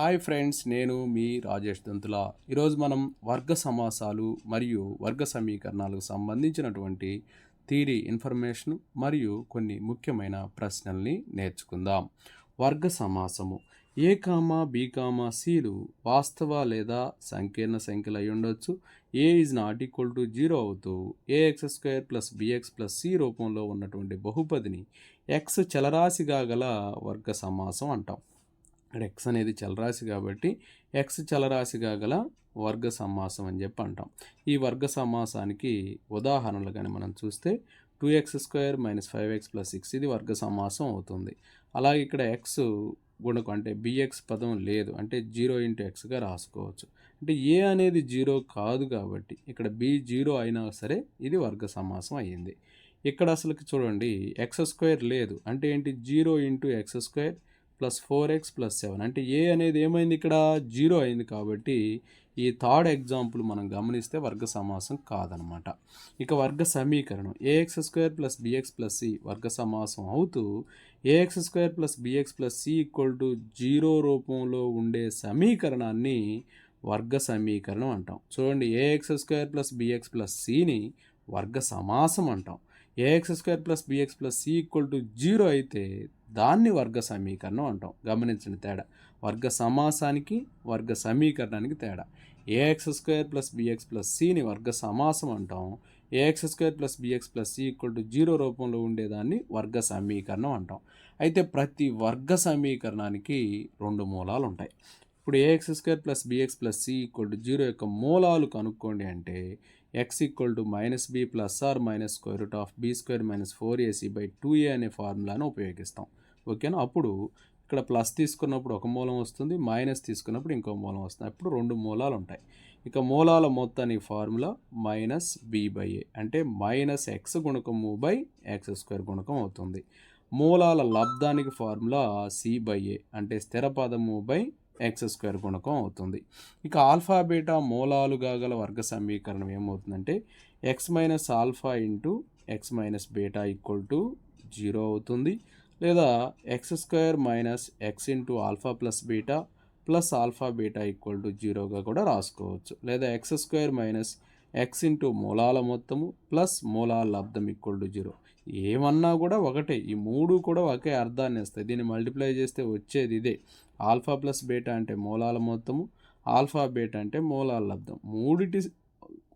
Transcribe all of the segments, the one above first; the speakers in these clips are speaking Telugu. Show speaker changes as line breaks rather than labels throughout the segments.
హాయ్ ఫ్రెండ్స్ నేను మీ రాజేష్ దంతుల. ఈరోజు మనం వర్గ సమాసాలు మరియు వర్గ సమీకరణాలకు సంబంధించినటువంటి థీరీ ఇన్ఫర్మేషన్ మరియు కొన్ని ముఖ్యమైన ప్రశ్నల్ని నేర్చుకుందాం. వర్గ సమాసము. ఏ కామా బి కామా సిలు వాస్తవ లేదా సంకీర్ణ సంఖ్యలు అయి ఉండొచ్చు. A is not equal to zero అవుతూ A X square plus B X plus C రూపంలో ఉన్నటువంటి బహుపదిని ఎక్స్ చలరాశిగా గల వర్గ సమాసం అంటాం. ఇక్కడ ఎక్స్ అనేది చలరాశి కాబట్టి ఎక్స్ చలరాశిగా గల వర్గ సమాసం అని చెప్పి అంటాం. ఈ వర్గ సమాసానికి ఉదాహరణలు కానీ మనం చూస్తే two X square minus five X plus six ఇది వర్గ సమాసం అవుతుంది. అలాగే ఇక్కడ ఎక్స్ గుణకం అంటే బిఎక్స్ పదం లేదు. అంటే జీరో ఇంటూ ఎక్స్గా రాసుకోవచ్చు. అంటే ఏ అనేది జీరో కాదు కాబట్టి ఇక్కడ బి జీరో అయినా సరే ఇది వర్గ సమాసం అయ్యింది. ఇక్కడ అసలుకి చూడండి ఎక్స్ స్క్వేర్ లేదు. అంటే ఏంటి? Zero into X square plus four X plus seven. అంటే ఏ అనేది ఏమైంది ఇక్కడ? జీరో అయింది కాబట్టి ఈ థర్డ్ ఎగ్జాంపుల్ మనం గమనిస్తే వర్గ సమాసం కాదనమాట. ఇక వర్గ సమీకరణం. A X square plus B X plus C వర్గ సమాసం అవుతూ A X square plus B X plus C equal to zero రూపంలో ఉండే సమీకరణాన్ని వర్గ సమీకరణం అంటాం. చూడండి A X square plus B X plus సిని వర్గ సమాసం అంటాం. A X square plus B X plus C equal to zero అయితే దాన్ని వర్గ సమీకరణం అంటాం. గమనించిన తేడా. వర్గ సమాసానికి వర్గ సమీకరణానికి తేడా. A X square plus B X plus సిని వర్గ సమాసం అంటాం. A X square plus B X plus C equal to zero రూపంలో ఉండేదాన్ని వర్గ సమీకరణం అంటాం. అయితే ప్రతి వర్గ సమీకరణానికి రెండు మూలాలు ఉంటాయి. ఇప్పుడు A X square plus B X plus C equal to zero యొక్క మూలాలు కనుక్కోండి అంటే X equal to minus B plus or minus square root of B square minus four A C by two A అనే ఫార్ములాను ఉపయోగిస్తాం. ఓకేనా? అప్పుడు ఇక్కడ ప్లస్ తీసుకున్నప్పుడు ఒక మూలం వస్తుంది మైనస్ తీసుకున్నప్పుడు ఇంకో మూలం వస్తుంది. అప్పుడు రెండు మూలాలు ఉంటాయి. ఇక మూలాల మొత్తానికి formula minus B by A అంటే మైనస్ ఎక్స్ గుణకము బై ఎక్స్ స్క్వేర్ గుణకం అవుతుంది. మూలాల లబ్ధానికి ఫార్ములా సి బై ఏ అంటే స్థిర పదము బై ఎక్స్ స్క్వేర్ గుణకం అవుతుంది. ఇక ఆల్ఫా బీటా మూలాలుగా గల వర్గ సమీకరణం ఏమవుతుందంటే X minus alpha into X minus beta equal to zero అవుతుంది. లేదా X square minus X into alpha plus beta plus alpha beta equal to జీరోగా కూడా రాసుకోవచ్చు. లేదా X square minus X into మూలాల మొత్తము ప్లస్ మూలాల లబ్ధం ఈక్వల్ టు జీరో ఏమన్నా కూడా ఒకటే. ఈ మూడు కూడా ఒకే అర్థాన్ని ఇస్తాయి. దీన్ని మల్టిప్లై చేస్తే వచ్చేది ఇదే. ఆల్ఫా ప్లస్ బేటా అంటే మూలాల మొత్తము ఆల్ఫా బేటా అంటే మూలాల లబ్ధం మూడిటి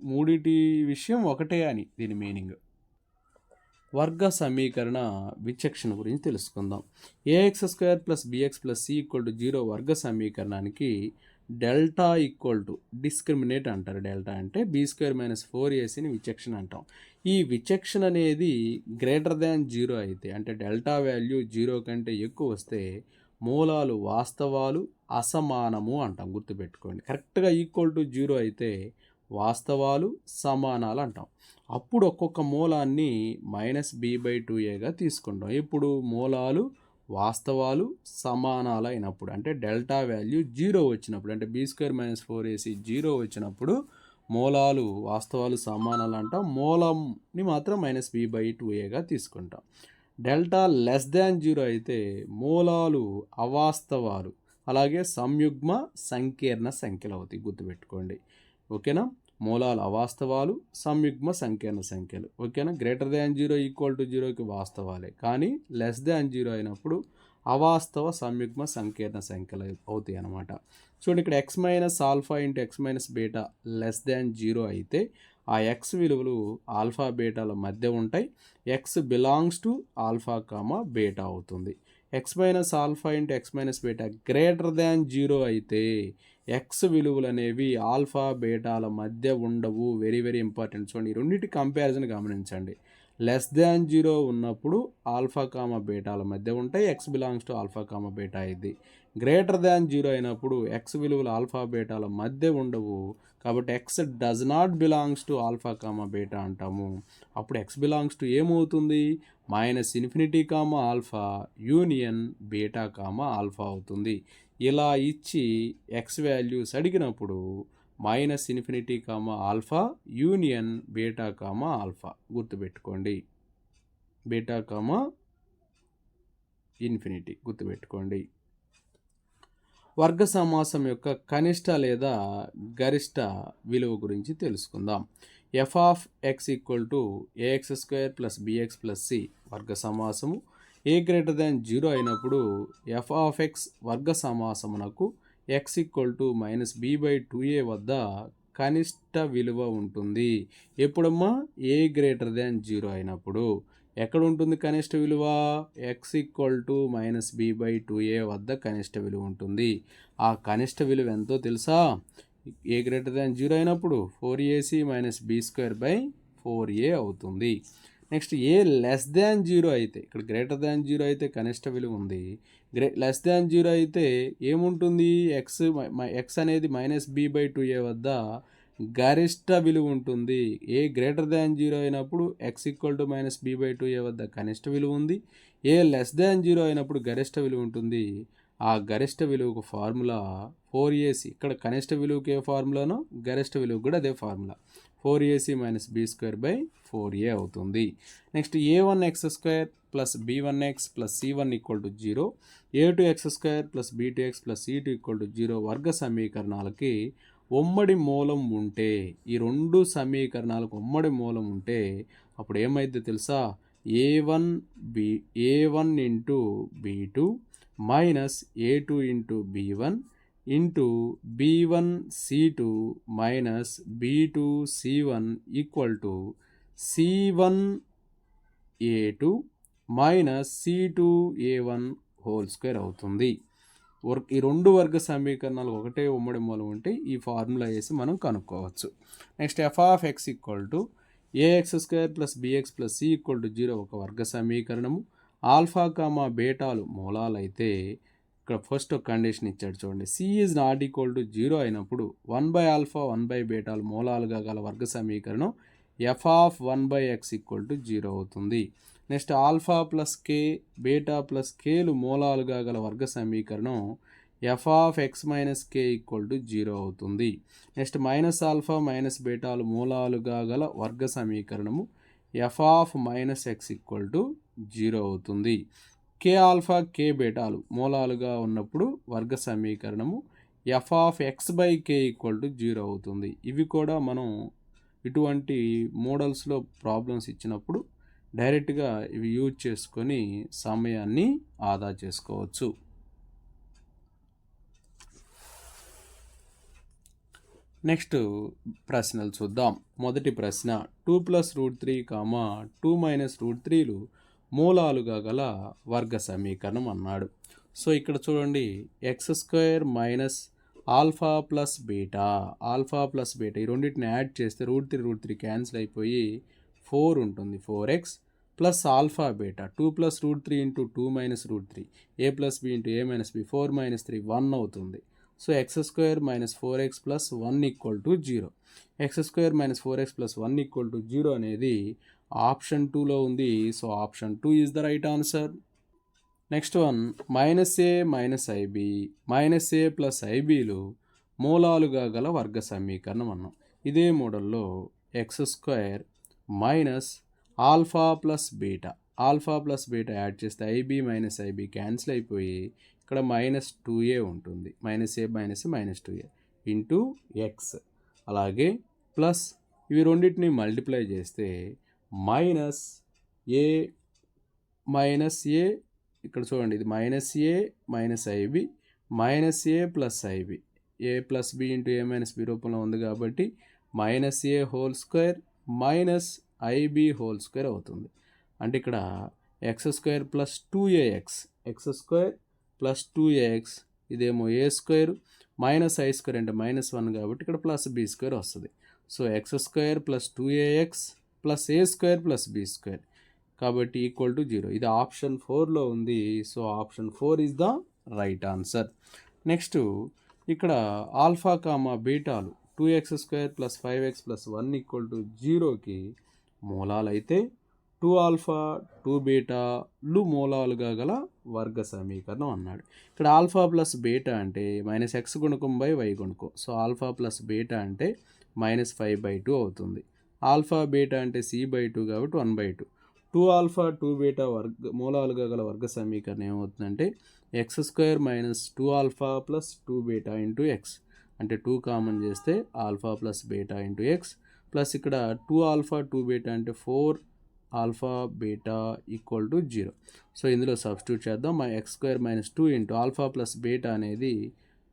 మూడిటి విషయం ఒకటే అని దీని మీనింగ్ వర్గ సమీకరణ విచక్షణ గురించి తెలుసుకుందాం. A x square plus b x plus c equal to zero వర్గ సమీకరణానికి డెల్టా ఈక్వల్ టు డిస్క్రిమినేట్ అంటారు. డెల్టా అంటే బీ స్క్వేర్ మైనస్ ఫోర్ ఏసీని విచక్షణ అంటాం. ఈ విచక్షణ అనేది గ్రేటర్ దాన్ జీరో అయితే అంటే డెల్టా వాల్యూ జీరో కంటే ఎక్కువ వస్తే మూలాలు వాస్తవాలు అసమానము అంటాం. గుర్తుపెట్టుకోండి. కరెక్ట్గా ఈక్వల్ టు జీరో అయితే వాస్తవాలు సమానాలు అంటాం. అప్పుడు ఒక్కొక్క మూలాన్ని మైనస్ బి బై టూ ఏగా తీసుకుంటాం. ఇప్పుడు మూలాలు వాస్తవాలు సమానాలు అయినప్పుడు అంటే డెల్టా వాల్యూ జీరో వచ్చినప్పుడు అంటే B square minus four A C zero వచ్చినప్పుడు మూలాలు వాస్తవాలు సమానాలు అంటాం మూలంని మాత్రం మైనస్ బి బై టూ ఏగా తీసుకుంటాం. డెల్టా లెస్ దాన్ జీరో అయితే మూలాలు అవాస్తవాలు అలాగే సంయుగ్మ సంకీర్ణ సంఖ్యలు అవుతాయి. గుర్తుపెట్టుకోండి. ఓకేనా? మూలాలు అవాస్తవాలు సంయుగ్మ సంకీర్ణ సంఖ్యలు. ఓకేనా? Greater than zero equal to జీరోకి వాస్తవాలే. కానీ లెస్ దాన్ జీరో అయినప్పుడు అవాస్తవ సంయుగ్మ సంకీర్ణ సంఖ్యలు అవుతాయి అన్నమాట. చూడండి ఇక్కడ X minus alpha into X minus beta less than zero అయితే ఆ ఎక్స్ విలువలు ఆల్ఫా బీటాల మధ్య ఉంటాయి. X belongs to alpha comma beta అవుతుంది. X minus alpha into X minus beta greater than zero అయితే ఎక్స్ విలువలు అనేవి ఆల్ఫా బీటాల మధ్య ఉండవు. వెరీ వెరీ ఇంపార్టెంట్ చూడండి ఈ రెండింటి కంపారిజన్ గమనించండి. లెస్ దాన్ జీరో ఉన్నప్పుడు ఆల్ఫా కామ బీటాల మధ్య ఉంటాయి X belongs to alpha comma beta ఇది. గ్రేటర్ దాన్ జీరో అయినప్పుడు ఎక్స్ విలువలు ఆల్ఫా బీటాల మధ్య ఉండవు. కాబట్టి X does not belongs to alpha comma beta అంటాము. అప్పుడు ఎక్స్ బిలాంగ్స్ టు ఏమవుతుంది? Minus infinity comma alpha union beta comma alpha అవుతుంది. ఇలా ఇచ్చి ఎక్స్ వాల్యూస్ అడిగినప్పుడు minus infinity comma alpha union beta comma alpha. గుర్తుపెట్టుకోండి. Beta comma infinity. గుర్తుపెట్టుకోండి. వర్గ సమాసం యొక్క కనిష్ట లేదా గరిష్ట విలువ గురించి తెలుసుకుందాం. F of X equal to A X square plus B X plus C వర్గ సమాసము. ఏ గ్రేటర్ దాన్ జీరో అయినప్పుడు ఎఫ్ ఆఫ్ ఎక్స్ వర్గ సమాసమునకు X equal to minus B by two A వద్ద కనిష్ట విలువ ఉంటుంది. ఎప్పుడమ్మా? ఏ గ్రేటర్ దాన్ జీరో అయినప్పుడు. ఎక్కడ ఉంటుంది కనిష్ట విలువ? X equal to minus B by two A వద్ద కనిష్ట విలువ ఉంటుంది. ఆ కనిష్ట విలువ ఎంతో తెలుసా? ఏ గ్రేటర్ దాన్ జీరో అయినప్పుడు four A C minus B square by four A అవుతుంది. Next A less than zero అయితే ఇక్కడ గ్రేటర్ దాన్ జీరో అయితే కనిష్ట విలువ ఉంది. గ్రే లెస్ దాన్ జీరో అయితే ఏముంటుంది? ఎక్స్ ఎక్స్ అనేది minus B by two A వద్ద గరిష్ట విలువ ఉంటుంది. ఏ గ్రేటర్ దాన్ జీరో అయినప్పుడు X equal to minus B by two A వద్ద కనిష్ట విలువ ఉంది. ఏ లెస్ దాన్ జీరో అయినప్పుడు గరిష్ట విలువ ఉంటుంది. ఆ గరిష్ట విలువకు ఫార్ములా ఫోర్ ఏసీ ఇక్కడ కనిష్ట విలువకి ఏ ఫార్ములానో గరిష్ట విలువ కూడా అదే formula. Four A C minus B square by four A అవుతుంది. Next A one X square plus B one X plus C one equal to zero A two X square plus B two X plus C two equal to zero వర్గ సమీకరణాలకి ఉమ్మడి మూలం ఉంటే ఈ రెండు సమీకరణాలకు ఉమ్మడి మూలం ఉంటే అప్పుడు ఏమైందో తెలుసా? A one B A one into B two minus A two into B one into B one C two minus B two C one equal to C one A two minus C two A one whole square అవుతుంది. వర్క్ ఈ రెండు వర్గ సమీకరణాలు ఒకటే ఉమ్మడి మూలం ఉంటే ఈ ఫార్ములా వేసి మనం కనుక్కోవచ్చు. Next F of X equal to A X square plus B X plus C equal to zero ఒక వర్గ సమీకరణము. ఆల్ఫా కామా బేటాలు మూలాలు అయితే ఇక్కడ ఫస్ట్ ఒక కండిషన్ ఇచ్చాడు చూడండి. C is not equal to zero అయినప్పుడు one by alpha one by బేటాలు మూలాలుగా గల వర్గ సమీకరణం F of one by X equal to zero అవుతుంది. Next alpha plus K beta plus కేలు మూలాలుగా గల వర్గ సమీకరణం F of X minus K equal to zero అవుతుంది. నెక్స్ట్ మైనస్ ఆల్ఫా మైనస్ బీటాలు మూలాలుగా గల వర్గ సమీకరణము F of minus X equal to zero అవుతుంది. కే ఆల్ఫా కే బీటాలు మూలాలుగా ఉన్నప్పుడు వర్గ సమీకరణము F of X by K equal to zero అవుతుంది. ఇవి కూడా మనం ఇటువంటి మోడల్స్లో ప్రాబ్లమ్స్ ఇచ్చినప్పుడు డైరెక్ట్గా ఇవి యూజ్ చేసుకొని సమయాన్ని ఆదా చేసుకోవచ్చు. నెక్స్ట్ ప్రశ్నలు చూద్దాం. మొదటి ప్రశ్న two plus root three comma two minus root త్రీలు మూలాలుగా గల వర్గ సమీకరణం అన్నాడు. సో ఇక్కడ చూడండి x square minus alpha plus beta. Alpha plus beta ఈ రెండింటిని యాడ్ చేస్తే root three root three cancel అయిపోయి ఫోర్ ఉంటుంది. Four x plus alpha beta. Two plus root three into two minus root three. A plus b into a minus b? Four minus three one అవుతుంది. So x square minus four x plus one equal to zero. X square minus four x plus one equal to zero అనేది ఆప్షన్ టూలో ఉంది. So option two is the right answer. Next one minus a minus i b minus a plus ఐబీలు మూలాలుగా గల వర్గ సమీకరణం అన్నాం. ఇదే మోడల్లో x square minus alpha plus beta. Alpha plus beta add చేస్తే i b minus i b cancel అయిపోయి ఇక్కడ మైనస్ టూ ఏ ఉంటుంది. Minus a minus minus two a into x. అలాగే ప్లస్ ఇవి రెండింటిని మల్టిప్లై చేస్తే మైనస్ ఏ మైనస్ ఏ ఇక్కడ చూడండి ఇది minus a minus i b minus a plus i b a plus b into a minus b రూపంలో ఉంది కాబట్టి minus a whole square minus i b whole square అవుతుంది. అంటే ఇక్కడ x square plus two a x x square plus two a x ఇదేమో a square minus i square అంటే మైనస్ వన్ కాబట్టి ఇక్కడ ప్లస్ బి స్క్వేర్ వస్తుంది. So x square plus two a x plus a square plus b square కాబట్టి ఈక్వల్ టు జీరో. ఇది ఆప్షన్ ఫోర్లో ఉంది. So option four is the right answer. Next ఇక్కడ alpha comma బీటాలు two x square plus five x plus one equal to జీరోకి మూలాలు అయితే టూ ఆల్ఫా టూ బీటాలు మూలాలుగా గల వర్గ సమీకరణం అన్నాడు. ఇక్కడ ఆల్ఫా ప్లస్ బీటా అంటే మైనస్ ఎక్స్ గుణకం బై వై గుణకం. సో ఆల్ఫా ప్లస్ బీటా అంటే మైనస్ ఫైవ్ బై టూ అవుతుంది. ఆల్ఫా బీటా అంటే సి బై టూ కాబట్టి one by two. Two alpha two beta వర్గ మూలాలుగా గల వర్గ సమీకరణం ఏమవుతుందంటే x square minus two alpha plus two beta into x. అంటే టూ కామన్ చేస్తే alpha plus beta into x. Plus ఇక్కడ టూ ఆల్ఫా టూ బీటా అంటే four alpha beta equal to zero. So ఇందులో సబ్స్టిట్యూట్ చేద్దాం. మా x square minus two into alpha plus beta అనేది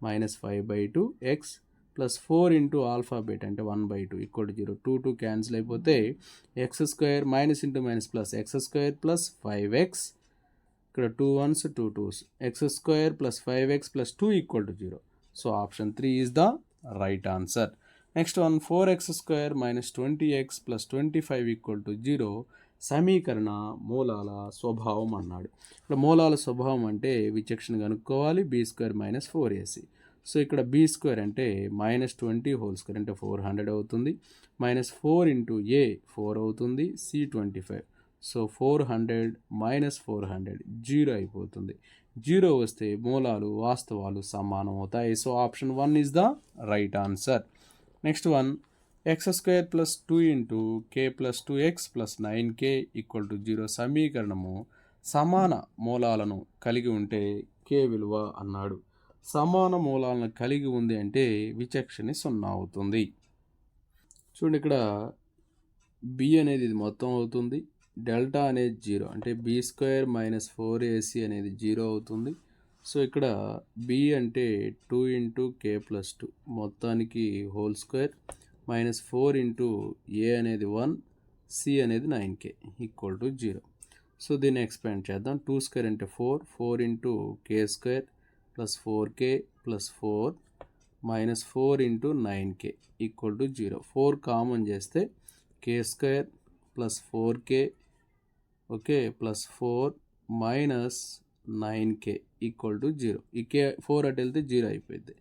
minus five by two x. Plus four into alpha beta అంటే one by two equal to zero. Two two cancel అయిపోతే x square minus into minus plus x square plus five x. ఇక్కడ two ones two twos. X square plus five x plus two equal to zero. So option three is the right answer. Next one four x square minus twenty x plus twenty five equal to zero సమీకరణ మూలాల స్వభావం అన్నాడు. ఇక్కడ మూలాల స్వభావం అంటే విచక్షణ కనుక్కోవాలి b square minus four a c. So ఇక్కడ బీ స్క్వేర్ అంటే మైనస్ ట్వంటీ హోల్ స్క్వేర్ అంటే ఫోర్ హండ్రెడ్ అవుతుంది. Minus four into a four అవుతుంది. C twenty five so four hundred minus four hundred zero అయిపోతుంది. జీరో వస్తే మూలాలు వాస్తవాలు సమానం అవుతాయి. So option one is the right answer next one x square plus two into k plus two x plus nine k equal to zero సమీకరణము సమాన మూలాలను కలిగి ఉంటే కే విలువ అన్నాడు. సమాన మూలాలను కలిగి ఉంది అంటే విచక్షణ సున్నా అవుతుంది. చూడండి ఇక్కడ బి అనేది ఇది మొత్తం అవుతుంది. డెల్టా అనేది జీరో. అంటే b square minus four a c అనేది జీరో అవుతుంది. సో ఇక్కడ బి అంటే two into k plus two. మొత్తానికి whole square minus four into a అనేది వన్ సి అనేది nine k equal to zero. So దీన్ని ఎక్స్పాండ్ చేద్దాం. టూ స్క్వేర్ అంటే four four into k square plus four k plus four minus four into nine k equal to zero. Four common చేస్తే k square plus four k okay plus four minus nine k equal to zero. ఈ కే ఫోర్ అటు వెళ్తే జీరో అయిపోయింది.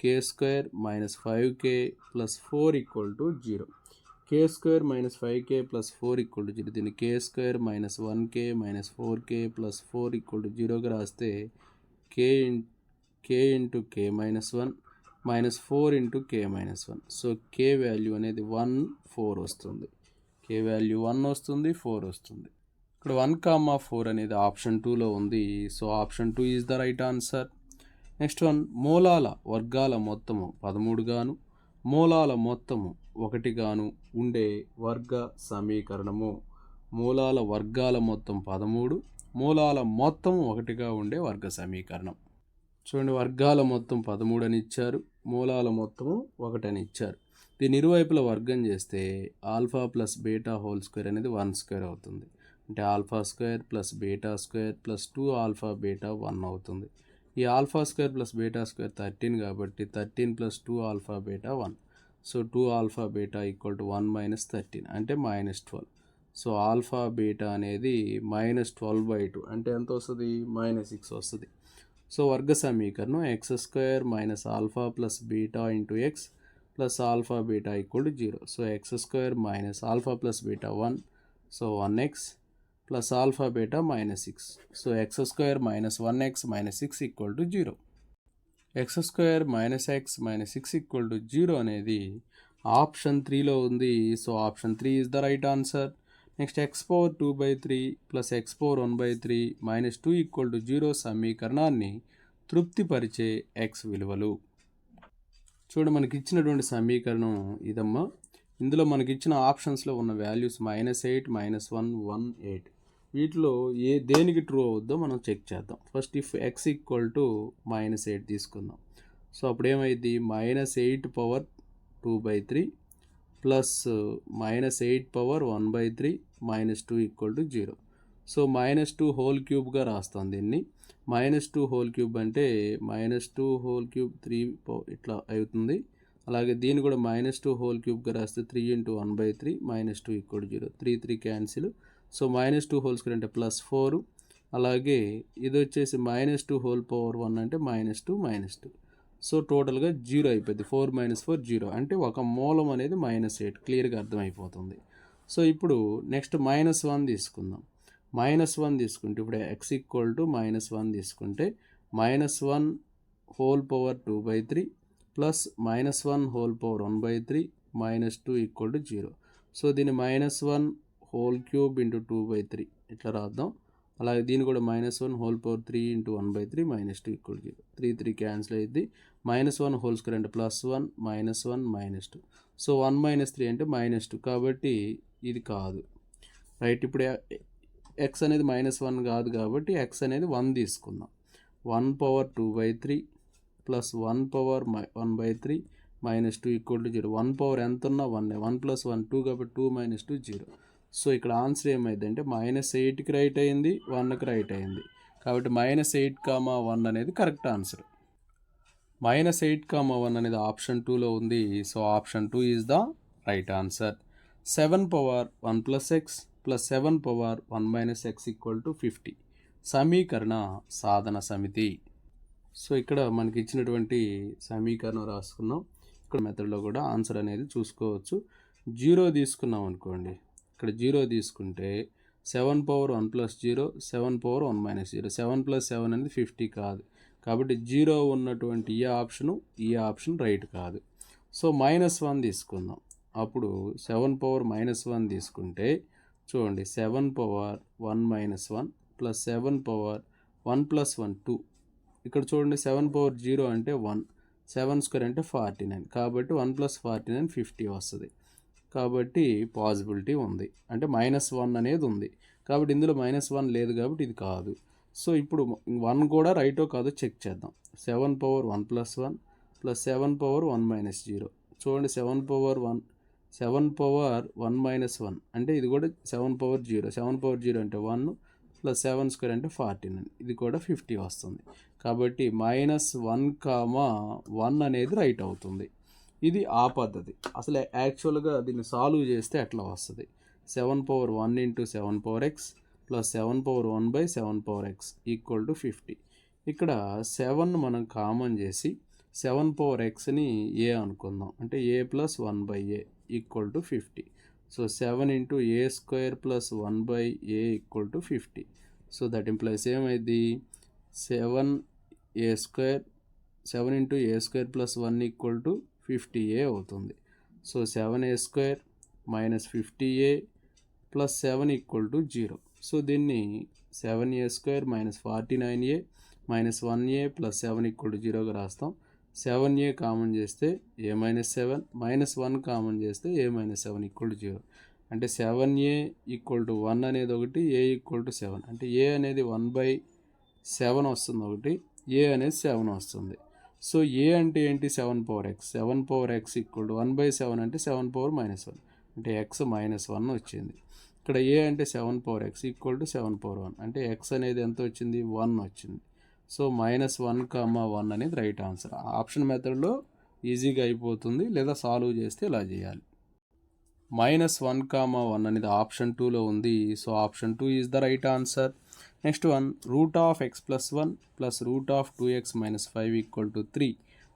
K square minus five k plus four equal to zero. K square minus five k plus four equal to zero. దీన్ని k square minus one k minus four k plus four equal to జీరోగా రాస్తే k in k into k minus one minus four into k minus one so k value అనేది వన్ ఫోర్ వస్తుంది. కే వాల్యూ వన్ వస్తుంది ఫోర్ వస్తుంది. ఇక్కడ వన్ కామా ఫోర్ అనేది ఆప్షన్ టూలో ఉంది. So option two is the right answer next one మూలాల వర్గాల మొత్తము పదమూడుగాను మూలాల మొత్తము ఒకటిగాను ఉండే వర్గ సమీకరణము. మూలాల వర్గాల మొత్తం పదమూడు మూలాల మొత్తం ఒకటిగా ఉండే వర్గ సమీకరణం. చూడండి వర్గాల మొత్తం పదమూడు అని ఇచ్చారు మూలాల మొత్తము ఒకటని ఇచ్చారు దీని ఇరువైపుల వర్గం చేస్తే alpha plus beta whole square అనేది వన్ స్క్వేర్ అవుతుంది. అంటే alpha square plus beta square plus two alpha beta one అవుతుంది. ఈ alpha square plus beta square thirteen కాబట్టి thirteen plus two alpha beta one. So two alpha beta equal to one minus thirteen అంటే minus twelve. So alpha beta అనేది మైనస్ ట్వెల్వ్ బై టూ. అంటే ఎంత వస్తుంది? మైనస్ సిక్స్ వస్తుంది. సో వర్గ సమీకరణం x square minus alpha plus beta into x plus alpha beta equal to zero. So x square minus alpha plus beta one. So one x plus alpha beta minus six. So x square minus one x minus six equal to zero. X square minus x minus six equal to zero అనేది ఆప్షన్ త్రీలో ఉంది. So option three is the right answer. Next x power two by three plus x power one by three minus two equal to zero సమీకరణాన్ని తృప్తిపరిచే ఎక్స్ విలువలు. చూడ మనకి ఇచ్చినటువంటి సమీకరణం ఇదమ్మా. ఇందులో మనకి ఇచ్చిన ఆప్షన్స్లో ఉన్న values minus eight minus one one eight. వీటిలో ఏ దేనికి ట్రూ అవుద్దో మనం చెక్ చేద్దాం. First if x equal to minus eight తీసుకుందాం. సో అప్పుడు ఏమైంది minus eight power two by three plus minus eight power one by three minus two equal to zero so minus two whole క్యూబ్గా రాస్తాం దీన్ని. మైనస్ టూ హోల్ క్యూబ్ అంటే minus two whole cube three ఇట్లా అవుతుంది. అలాగే దీన్ని కూడా మైనస్ టూ హోల్ క్యూబ్గా రాస్తే three into one by three minus two equal zero three three cancel so minus two whole square అంటే ప్లస్ ఫోర్ అలాగే ఇది వచ్చేసి minus two whole power one అంటే minus two minus two so టోటల్గా జీరో అయిపోద్ది. Four minus four zero. అంటే ఒక మూలం అనేది మైనస్ ఎయిట్. క్లియర్గా అర్థమైపోతుంది. సో ఇప్పుడు నెక్స్ట్ మైనస్ వన్ తీసుకుందాం. మైనస్ వన్ తీసుకుంటే ఇప్పుడు x equal to minus one తీసుకుంటే minus one whole power two by three plus minus one whole power one by three minus two equal to zero. So దీన్ని minus one whole cube into two by three ఇట్లా రాద్దాం. అలాగే దీన్ని కూడా minus one whole power three into one by three minus two equal zero. Three three cancel అయ్యింది మైనస్ వన్ హోల్ స్క్వేర్ అంటే plus one minus one minus two so one minus three అంటే మైనస్ టూ కాబట్టి ఇది కాదు. రైట్ ఇప్పుడు ఎక్స్ అనేది మైనస్ వన్ కాదు కాబట్టి ఎక్స్ అనేది వన్ తీసుకుందాం one power two by three plus one power one by three minus two equal to zero one power ఎంత ఉన్నా one one plus one two కాబట్టి two minus two zero so ఇక్కడ ఆన్సర్ ఏమైంది అంటే మైనస్ ఎయిట్కి రైట్ అయింది వన్కి రైట్ అయింది. కాబట్టి మైనస్ ఎయిట్ కామా వన్ అనేది correct answer minus eight comma one అనేది ఆప్షన్ టూలో ఉంది. So option two is the right answer seven power one plus x plus seven power one minus x equal to fifty సమీకరణ సాధన సమితి. సో ఇక్కడ మనకి ఇచ్చినటువంటి సమీకరణం రాసుకున్నాం. ఇక్కడ మెథడ్లో కూడా ఆన్సర్ అనేది చూసుకోవచ్చు. జీరో తీసుకున్నాం అనుకోండి. ఇక్కడ జీరో తీసుకుంటే seven power one plus zero seven power one minus zero seven plus seven అనేది ఫిఫ్టీ కాదు. కాబట్టి జీరో ఉన్నటువంటి ఈ ఆప్షను ఈ ఆప్షన్ రైట్ కాదు. సో మైనస్ వన్ తీసుకుందాం. అప్పుడు సెవెన్ పవర్ మైనస్ వన్ తీసుకుంటే చూడండి seven power one minus one plus seven power one plus one two. ఇక్కడ చూడండి సెవెన్ పవర్ జీరో అంటే వన్. సెవెన్ స్క్వేర్ అంటే ఫార్టీ నైన్. కాబట్టి one plus forty nine fifty వస్తుంది. కాబట్టి పాసిబిలిటీ ఉంది. అంటే మైనస్ వన్ అనేది ఉంది. కాబట్టి ఇందులో మైనస్ వన్ లేదు కాబట్టి ఇది కాదు. సో ఇప్పుడు వన్ కూడా రైటో కాదో చెక్ చేద్దాం. Seven power one plus one plus seven power one minus zero. చూడండి seven power one seven power one minus one. అంటే ఇది కూడా seven power zero. Seven power zero అంటే వన్ ప్లస్ సెవెన్ స్క్వేర్ అంటే ఫార్టీ నైన్ ఇది కూడా ఫిఫ్టీ వస్తుంది. కాబట్టి మైనస్ వన్ కామా వన్ అనేది రైట్ అవుతుంది. ఇది ఆ పద్ధతి. అసలు యాక్చువల్గా దీన్ని సాల్వ్ చేస్తే ఎట్లా వస్తుంది. Seven power one into seven power x plus seven power one by seven power x equal to fifty ఇక్కడ సెవెన్ మనం కామన్ చేసి సెవెన్ పవర్ ఎక్స్ని ఏ అనుకుందాం. అంటే a plus one by a equal to fifty so seven into a square plus one by a equal to fifty so that implies ఏమైంది? Seven a square seven into a square plus one equal to fifty a అవుతుంది. So seven a square minus fifty a plus seven equal to zero so దీన్ని seven a square minus forty nine a minus one a plus seven equal to జీరోగా రాస్తాం. సెవెన్ ఏ కామన్ చేస్తే a minus seven minus one common చేస్తే a minus seven equal to zero అంటే seven a equal to one అనేది ఒకటి ఏ ఈక్వల్ టు సెవెన్ అంటే ఏ అనేది వన్ బై సెవెన్ వస్తుంది ఒకటి ఏ అనేది సెవెన్ వస్తుంది. సో ఏ అంటే ఏంటి seven power x seven power x equal to one by seven అంటే సెవెన్ పవర్ మైనస్ వన్ అంటే ఎక్స్ మైనస్ వన్ వచ్చింది. ఇక్కడ ఏ అంటే seven power x equal to seven power one అంటే ఎక్స్ అనేది ఎంత వచ్చింది? వన్ వచ్చింది. So minus one comma one అనేది రైట్ ఆన్సర్ ఆప్షన్ మెథడ్లో ఈజీగా అయిపోతుంది లేదా సాల్వ్ చేస్తే ఇలా చేయాలి. మైనస్ వన్ కామా వన్ అనేది ఆప్షన్ టూలో ఉంది. So option two is the right answer next one root of x plus one plus root of two x minus five equal to three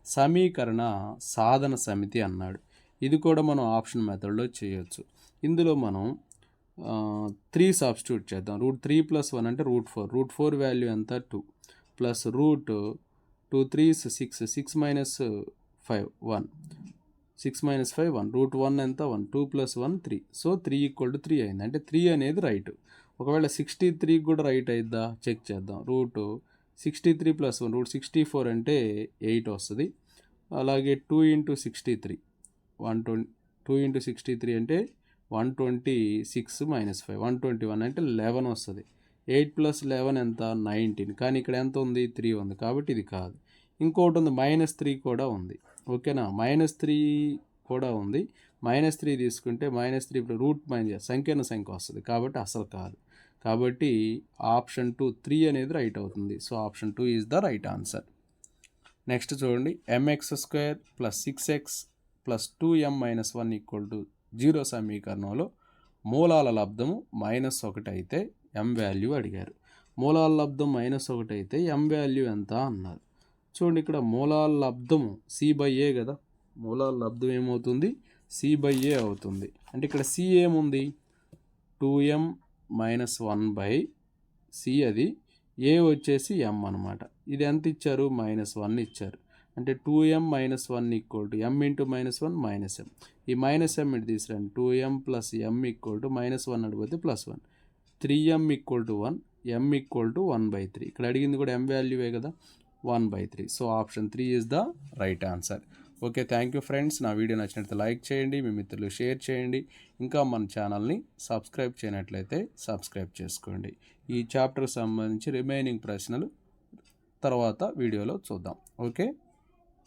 సమీకరణ సాధన సమితి అన్నాడు. ఇది కూడా మనం ఆప్షన్ మెథడ్లో చేయొచ్చు. ఇందులో మనం త్రీ సబ్స్టిట్యూట్ చేద్దాం. రూట్ త్రీ ప్లస్ వన్ అంటే root four root four value ఎంత? Two plus root two threes six six minus five one six minus five one root one ఎంత? One two plus one three so three equal to three అయింది. అంటే త్రీ అనేది రైట్ ఒకవేళ సిక్స్టీ త్రీ కూడా రైట్ అయిద్దా? చెక్ చేద్దాం. Root sixty three plus one root sixty four అంటే ఎయిట్ వస్తుంది. అలాగే two into sixty three one twenty two into sixty three అంటే one twenty six minus five one twenty one అంటే లెవెన్ వస్తుంది. ఎయిట్ ప్లస్ లెవెన్ ఎంత? నైన్టీన్ కానీ ఇక్కడ ఎంత ఉంది? త్రీ ఉంది. కాబట్టి ఇది కాదు. ఇంకోటి ఉంది. మైనస్ త్రీ కూడా ఉంది. ఓకేనా మైనస్ త్రీ కూడా ఉంది. మైనస్ త్రీ తీసుకుంటే మైనస్ త్రీ ఇప్పుడు రూట్ మైనస్ సంఖ్యన సంఖ్య వస్తుంది. కాబట్టి అసలు కాదు. కాబట్టి ఆప్షన్ టూ త్రీ అనేది రైట్ అవుతుంది. So option two is the right answer next చూడండి. M x square plus six x plus two m minus one equal to zero సమీకరణంలో మూలాల లబ్ధము మైనస్ ఒకటి అయితే ఎం వాల్యూ అడిగారు. మూలాల లబ్ధం మైనస్ ఒకటి అయితే ఎం వాల్యూ ఎంత అన్నారు. చూడండి ఇక్కడ మూలాల లబ్ధము సి బై ఏ కదా. మూలాల లబ్ధం ఏమవుతుంది? సి బై ఏ అవుతుంది. అంటే ఇక్కడ సి ఏముంది? Two m minus one by c అది ఏ వచ్చేసి ఎం అనమాట ఇది ఎంత ఇచ్చారు? మైనస్ వన్ ఇచ్చారు. అంటే two m minus one equal to m into minus one minus m ఈ మైనస్ ఎం ఇటు తీసుకురండి. Two m plus m equal to minus one అడిగిపోతే plus one three m equal to one m equal to one by three ఇక్కడ అడిగింది కూడా ఎం వాల్యూవే కదా? One by three so option three is the right answer okay thank you friends నా వీడియో నచ్చినట్లయితే లైక్ చేయండి మీ మిత్రులు షేర్ చేయండి. ఇంకా మన ఛానల్ని సబ్స్క్రైబ్ చేయనట్లయితే సబ్స్క్రైబ్ చేసుకోండి. ఈ చాప్టర్కి సంబంధించి రిమైనింగ్ ప్రశ్నలు తర్వాత వీడియోలో చూద్దాం. Okay